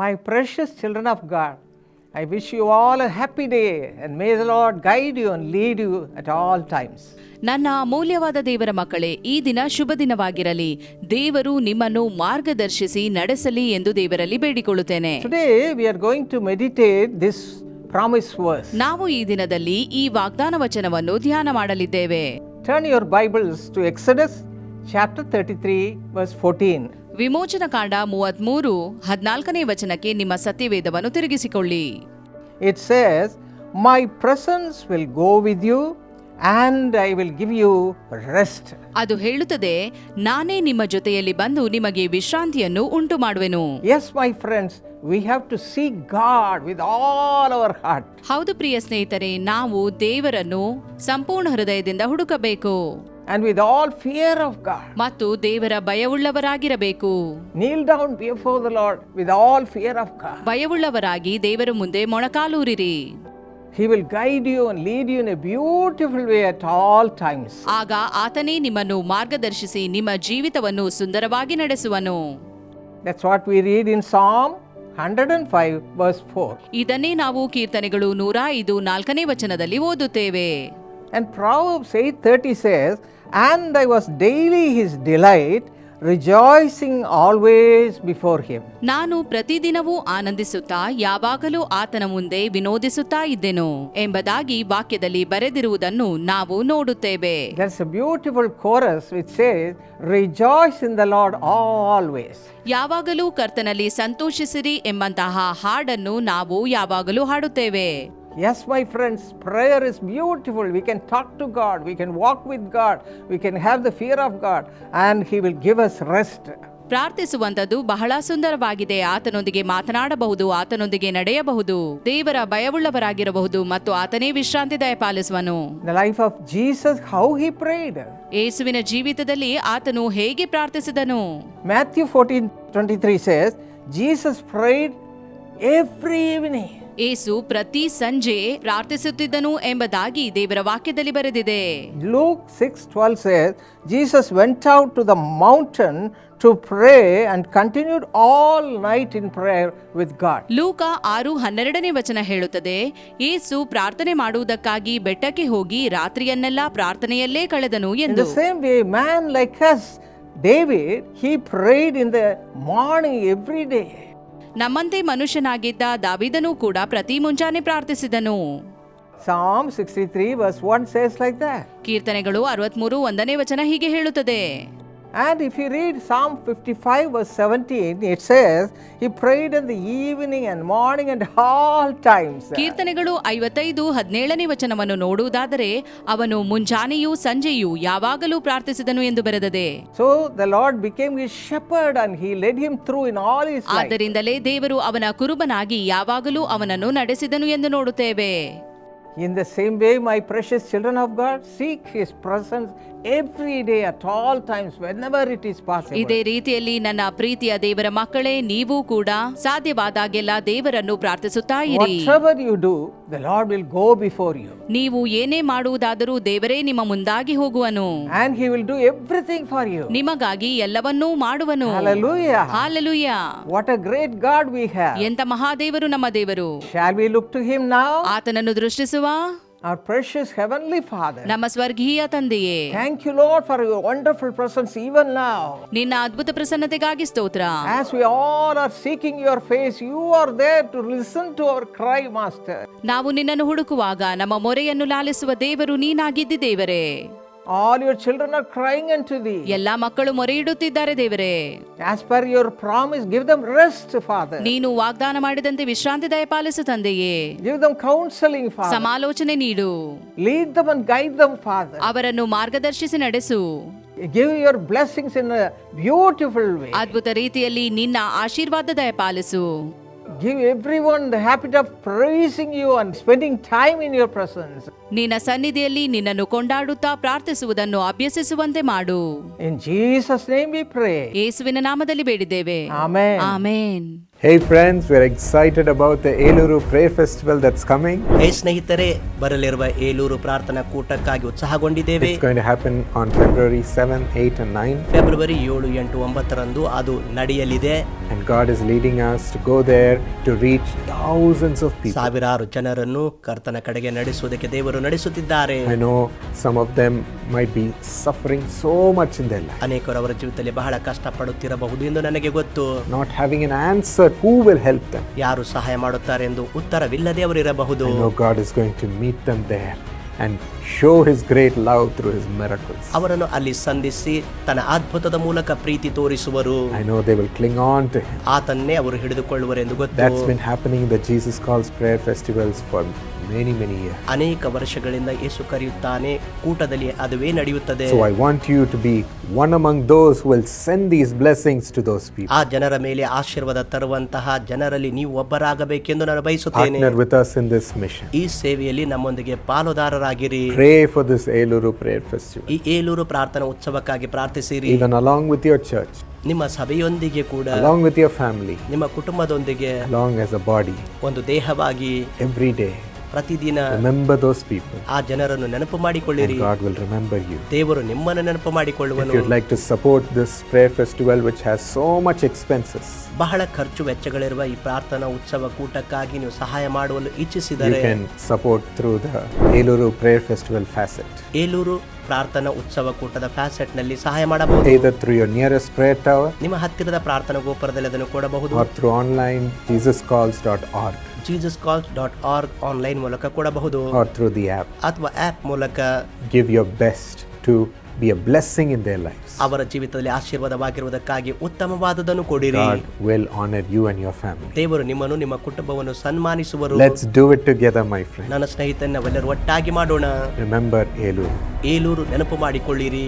My precious children of God I wish you all a happy day and may the Lord guide you and lead you at all times ನನ್ನ ಅಮೂಲ್ಯವಾದ ದೇವರ ಮಕ್ಕಳೇ ಈ ದಿನ ಶುಭ ದಿನವಾಗಿರಲಿ. ದೇವರು ನಿಮ್ಮನ್ನು ಮಾರ್ಗದರ್ಶಿಸಿ ನಡೆಸಲಿ ಎಂದು ದೇವರಲ್ಲಿ ಬೇಡಿಕೊಳ್ಳುತ್ತೇನೆ. Today we are going to meditate this promise verse ನಾವು ಈ ದಿನದಲ್ಲಿ ಈ ವಾಗ್ದಾನ ವಚನವನ್ನು ಧ್ಯಾನ ಮಾಡಲಿದ್ದೇವೆ. Turn your Bibles to Exodus chapter 33, verse 14. ವಿಮೋಚನ ಕಾಂಡ ಮೂವತ್ತ್ಮೂರು ಹದಿನಾಲ್ಕನೇ ವಚನಕ್ಕೆ ನಿಮ್ಮ ಸತ್ಯವೇದವನ್ನು ತಿರುಗಿಸಿಕೊಳ್ಳಿ it says my presence will go with you and I will give you rest ಅದು ಹೇಳುತ್ತದೆ ನಾನೇ ನಿಮ್ಮ ಜೊತೆಯಲ್ಲಿ ಬಂದು ನಿಮಗೆ ವಿಶ್ರಾಂತಿಯನ್ನು ಉಂಟು ಮಾಡುವೆನು yes my friends we have to seek God with all our heart. ಹೌದು ಪ್ರಿಯ ಸ್ನೇಹಿತರೆ ನಾವು ದೇವರನ್ನು ಸಂಪೂರ್ಣ ಹೃದಯದಿಂದ ಹುಡುಕಬೇಕು and with all fear of God. ಮತ್ತು ದೇವರ ಭಯವುಳ್ಳವರಾಗಿರಬೇಕು Kneel down before the Lord with all fear of God. ಭಯವುಳ್ಳವರಾಗಿ ದೇವರ ಮುಂದೆ ಮೊಣಕಾಲೂರಿರಿ He will guide you and lead you in a beautiful way at all times. ಆಗ ಆತನೇ ನಿಮ್ಮನ್ನು ಮಾರ್ಗದರ್ಶಿಸಿ ನಿಮ್ಮ ಜೀವಿತವನ್ನು ಸುಂದರವಾಗಿ ನಡೆಸುವನು That's what we read in Psalm 105, verse 4. ಇದನ್ನೇ ನಾವು ಕೀರ್ತನೆಗಳು ನೂರ ಐದು ನಾಲ್ಕನೇ ವಚನದಲ್ಲಿ ಓದುತ್ತೇವೆ And Proverbs 8:30 says, And I was daily his delight, rejoicing always before him. ನಾನು ಪ್ರತಿದಿನವೂ ಆನಂದಿಸುತ್ತಾ ಯಾವಾಗಲೂ ಆತನ ಮುಂದೆ ವಿನೋದಿಸುತ್ತಾ ಇದ್ದೆನು ಎಂಬುದಾಗಿ ವಾಕ್ಯದಲ್ಲಿ ಬರೆದಿರುವುದನ್ನು ನಾವು ನೋಡುತ್ತೇವೆ There's a beautiful chorus which says, Rejoice in the Lord always. ಯಾವಾಗಲೂ ಕರ್ತನಲ್ಲಿ ಸಂತೋಷಿಸಿರಿ ಎಂಬಂತಹ ಹಾಡನ್ನು ನಾವು ಯಾವಾಗಲೂ ಹಾಡುತ್ತೇವೆ Yes, my friends, prayer is beautiful. We can talk to God, we can walk with God, we can have the fear of God, and He will give us rest. ಪ್ರಾರ್ಥಿಸುವಂತದ್ದು ಬಹಳ ಸುಂದರವಾಗಿದೆ ಆತನೊಂದಿಗೆ ಮಾತನಾಡಬಹುದು ಆತನೊಂದಿಗೆ ನಡೆಯಬಹುದು ದೇವರ ಭಯವುಳ್ಳವರಾಗಿರಬಹುದು ಮತ್ತು ಆತನೇ ವಿಶ್ರಾಂತಿ ದಯಪಾಲಿಸುವನು life the life of Jesus, how He prayed. ಯೇಸುವಿನ ಜೀವಿತದಲ್ಲಿ ಆತನು ಹೇಗೆ ಪ್ರಾರ್ಥಿಸಿದನು Matthew 14 23 says, Jesus prayed every evening. ಏಸು ಪ್ರತಿ ಸಂಜೆ ಪ್ರಾರ್ಥಿಸುತ್ತಿದ್ದನು ಎಂಬುದಾಗಿ ದೇವರ ವಾಕ್ಯದಲ್ಲಿ ಬರೆದಿದೆ Luke 6 12 says, Jesus went out to the mountain to pray and continued all night in prayer with God. ಲೂಕ ಆರು ಹನ್ನೆರಡನೇ ವಚನ ಹೇಳುತ್ತದೆ ಏಸು ಪ್ರಾರ್ಥನೆ ಮಾಡುವುದಕ್ಕಾಗಿ ಬೆಟ್ಟಕ್ಕೆ ಹೋಗಿ ರಾತ್ರಿಯನ್ನೆಲ್ಲ ಪ್ರಾರ್ಥನೆಯಲ್ಲೇ ಕಳೆದನು In ಎಂದು the same way, man like us, David, he prayed in the morning every day. ನಮ್ಮಂತೆ ಮನುಷ್ಯನಾಗಿದ್ದ ದಾವಿದನೂ ಕೂಡ ಪ್ರತಿ ಮುಂಜಾನೆ ಪ್ರಾರ್ಥಿಸಿದನು Psalm 63 verse 1 says like that. ಕೀರ್ತನೆಗಳು ಅರವತ್ಮೂರು ಒಂದನೇ ವಚನ ಹೀಗೆ ಹೇಳುತ್ತದೆ And if you read Psalm 55 verse 17, it says, He prayed in the evening and morning and all times. ಕೀರ್ತನೆಗಳು ಐವತ್ತೈದು ಹದಿನೇಳನೇ ವಚನವನ್ನು ನೋಡುವುದಾದರೆ ಅವನು ಮುಂಜಾನೆಯೂ ಸಂಜೆಯೂ ಯಾವಾಗಲೂ ಪ್ರಾರ್ಥಿಸಿದನು ಎಂದು ಬರೆದದೆ So the Lord became his shepherd and he led him through in all his life. ಆದ್ದರಿಂದಲೇ ದೇವರು ಅವನ ಕುರುಬನಾಗಿ ಯಾವಾಗಲೂ ಅವನನ್ನು ನಡೆಸಿದನು ಎಂದು ನೋಡುತ್ತೇವೆ In the same way, my precious children of God, seek his presence every day at all times, whenever it is possible. ಇದೇ ರೀತಿಯಲ್ಲಿ ನನ್ನ ಪ್ರೀತಿಯ ದೇವರ ಮಕ್ಕಳೇ ನೀವು ಕೂಡ ಸಾಧ್ಯವಾದಾಗೆಲ್ಲ ದೇವರನ್ನು ಪ್ರಾರ್ಥಿಸುತ್ತಾ ಇರಿ Whatever you do, the Lord will go before you. ನೀವು ಏನೇ ಮಾಡುವುದಾದರೂ ದೇವರೇ ನಿಮ್ಮ ಮುಂದಾಗಿ ಹೋಗುವನು And he will do everything for you. ನಿಮಗಾಗಿ ಎಲ್ಲವನ್ನೂ ಮಾಡುವನು Hallelujah. hallelujah What a great God we have. ಎಂತ ಮಹಾದೇವರು ನಮ್ಮ ದೇವರು Shall we look to him now? ಆತನನ್ನು ದೃಷ್ಟಿಸುವ Our precious heavenly Father. ನಮ್ಮ ಸ್ವರ್ಗೀಯ ತಂದೆಯೇ Thank you, Lord, for your wonderful presence even now. ನಿನ್ನ ಅದ್ಭುತ ಪ್ರಸನ್ನತೆಗಾಗಿ ಸ್ತೋತ್ರ As we all are seeking your face, you are there to listen to our cry, Master. ನಾವು ನಿನ್ನನ್ನು ಹುಡುಕುವಾಗ ನಮ್ಮ ಮೊರೆಯನ್ನು ಲಾಲಿಸುವ ದೇವರು ನೀನಾಗಿದ್ದಿ ದೇವರೇ All your children are crying unto thee. ಎಲ್ಲಾ ಮಕ್ಕಳು ಮೊರೆ ಇಡುತ್ತಿದ್ದಾರೆ ದೇವರೇ As per your promise, give them rest, Father. ನೀನು ವಾಗ್ದಾನ ಮಾಡಿದಂತೆ ವಿಶ್ರಾಂತಿ ದಯಪಾಲಿಸು ತಂದೆಯೇ Give them counseling, Father. ಸಮಾಲೋಚನೆ ನೀಡು Lead them and guide them, Father. ಅವರನ್ನು ಮಾರ್ಗದರ್ಶಿಸಿ ನಡೆಸು Give your blessings in a beautiful way. ಅದ್ಭುತ ರೀತಿಯಲ್ಲಿ ನಿನ್ನ ಆಶೀರ್ವಾದ ದಯಪಾಲಿಸು Give everyone the habit of praising you and spending time in your presence. ನಿನ್ನ ಸನ್ನಿಧಿಯಲ್ಲಿ ನಿನ್ನನ್ನು ಕೊಂಡಾಡುತ್ತಾ ಪ್ರಾರ್ಥಿಸುವುದನ್ನು ಅಭ್ಯಸಿಸುವಂತೆ ಮಾಡು In Jesus' name we pray. ಯೇಸುವಿನ ನಾಮದಲ್ಲಿ ಬೇಡಿದ್ದೇವೆ Amen. Amen Hey friends, we're excited about the Eluru Prayer Festival that's coming. ಹೇ ಸ್ನೇಹಿತರೆ ಬರಲಿರುವ ಏಲೂರು ಪ್ರಾರ್ಥನಾ ಕೂಟಕ್ಕಾಗಿ ಉತ್ಸಾಹಗೊಂಡಿದ್ದೇವೆ It's going to happen on February 7, 8, and 9. ಫೆಬ್ರವರಿ ಏಳು ಎಂಟು ಒಂಬತ್ತರಂದು ಅದು ನಡೆಯಲಿದೆ And God is leading us to go there to reach thousands of people. ಸಾವಿರಾರು ಜನರನ್ನು ಕರ್ತನ ಕಡೆಗೆ ನಡೆಸುವುದಕ್ಕೆ ದೇವರು ನಡೆಸುತ್ತಿದ್ದಾರೆ I know some of them might be suffering so much in their life, ಅನೇಕರು ಅವರ ಜೀವಿತದಲ್ಲಿ ಬಹಳ ಕಷ್ಟಪಡುತ್ತಿರಬಹುದು ಎಂದು ನನಗೆ ಗೊತ್ತು not having an answer who will help them. ಯಾರು ಸಹಾಯ ಮಾಡುತ್ತಾರೆ ಎಂದು ಉತ್ತರವಿಲ್ಲದೆ ಅವರಿರಬಹುದು I know God is going to meet them there and show His great love through His miracles. ಅವರನ್ನು ಅಲ್ಲಿ ಸಂಧಿಸಿ ತನ್ನ ಅದ್ಭುತದ ಮೂಲಕ ಪ್ರೀತಿ ತೋರಿಸುವರು I know they will cling on to Him. ಆತನ್ನೇ ಅವರು ಹಿಡಿದುಕೊಳ್ಳುವರೆಂದು That's ಗೊತ್ತು been happening in the Jesus Calls prayer festivals for many, many years. ಅನೇಕ ವರ್ಷಗಳಿಂದ ಯೇಸು ಕರೆಯುತ್ತಾನೆ ಕೂಟದಲ್ಲಿ ಅದುವೇ ನಡೆಯುತ್ತದೆ So I want you to be one among those who will send these blessings to those people. ಆ ಜನರ ಮೇಲೆ ಆಶೀರ್ವಾದ ತರುವಂತಹ ಜನರಲ್ಲಿ ನೀವು ಒಬ್ಬರಾಗಬೇಕೆಂದು ನಾನು ಬಯಸುತ್ತೇನೆ Partner with us in this mission. ಈ ಸೇವೆಯಲ್ಲಿ ನಮ್ಮೊಂದಿಗೆ ಪಾಲುದಾರರಾಗಿರಿ Pray for this Eluru Prayer Festival. ಈ ಏಲೂರು ಪ್ರಾರ್ಥನಾ ಉತ್ಸವಕ್ಕಾಗಿ ಪ್ರಾರ್ಥಿಸಿರಿ Even along with your church, ನಿಮ್ಮ ಸಭೆಯೊಂದಿಗೆ ಕೂಡ along with your family, ನಿಮ್ಮ ಕುಟುಂಬದೊಂದಿಗೆ along as a body, ಒಂದು ದೇಹವಾಗಿ every day. ಪ್ರತಿದಿನ ಮೆಂಬರ್ ದೋಸ್ ಆ ಜನರನ್ನು ನೆನಪು ಮಾಡಿಕೊಳ್ಳಿರಿ. ದೇವರು ನಿಮ್ಮನ್ನು ನೆನಪು ಮಾಡಿಕೊಳ್ಳುವಂತ you'd like to support this prayer festival which has so much expenses ಬಹಳ ಖರ್ಚು ವೆಚ್ಚಗಳಿರುವ ಈ ಪ್ರಾರ್ಥನಾ ಉತ್ಸವ ಕೂಟಕ್ಕಾಗಿ ನೀವು ಸಹಾಯ ಮಾಡುವಲು ಇಚ್ಛಿಸಿದರೆ support through the Eluru prayer festival facet Eluru ಪ್ರಾರ್ಥನಾ ಉತ್ಸವ ಕೂಟದ ಫ್ಯಾಸೆಟ್ನಲ್ಲಿ ಸಹಾಯ ಮಾಡಬಹುದು. ಇದು through you nearest S tower ನಿಮ್ಮ ಹತ್ತಿರದ ಪ್ರಾರ್ಥನಾ ಗೋಪುರದಲ್ಲಿ ಅದನ್ನು ಕೊಡಬಹುದು. ಹಾಗಾ through online fees Jesus call dot org online ಮೂಲಕ ಕೊಡಬಹುದು or through the app. ಅಥವಾ ಆಪ್ ಮೂಲಕ give your best to be a blessing in their lives. ಅವರ ಜೀವಿತದಲ್ಲಿ ಆಶೀರ್ವಾದವಾಗಿರುವುದಕ್ಕಾಗಿ ಉತ್ತಮವಾದದನ್ನು ಕೊಡಿರಿ God will honor you and your family. ದೇವರು ನಿಮ್ಮನ್ನು ನಿಮ್ಮ ಕುಟುಂಬವನ್ನು ಸನ್ಮಾನಿಸುವರು Let's do it together, my friend. ನನ್ನ ಸ್ನೇಹಿತನ ನಾವೆಲ್ಲರೂ ಒಟ್ಟಾಗಿ ಮಾಡೋಣ Remember Eluru. ಏಲೂರು ನೆನಪು ಮಾಡಿಕೊಳ್ಳಿರಿ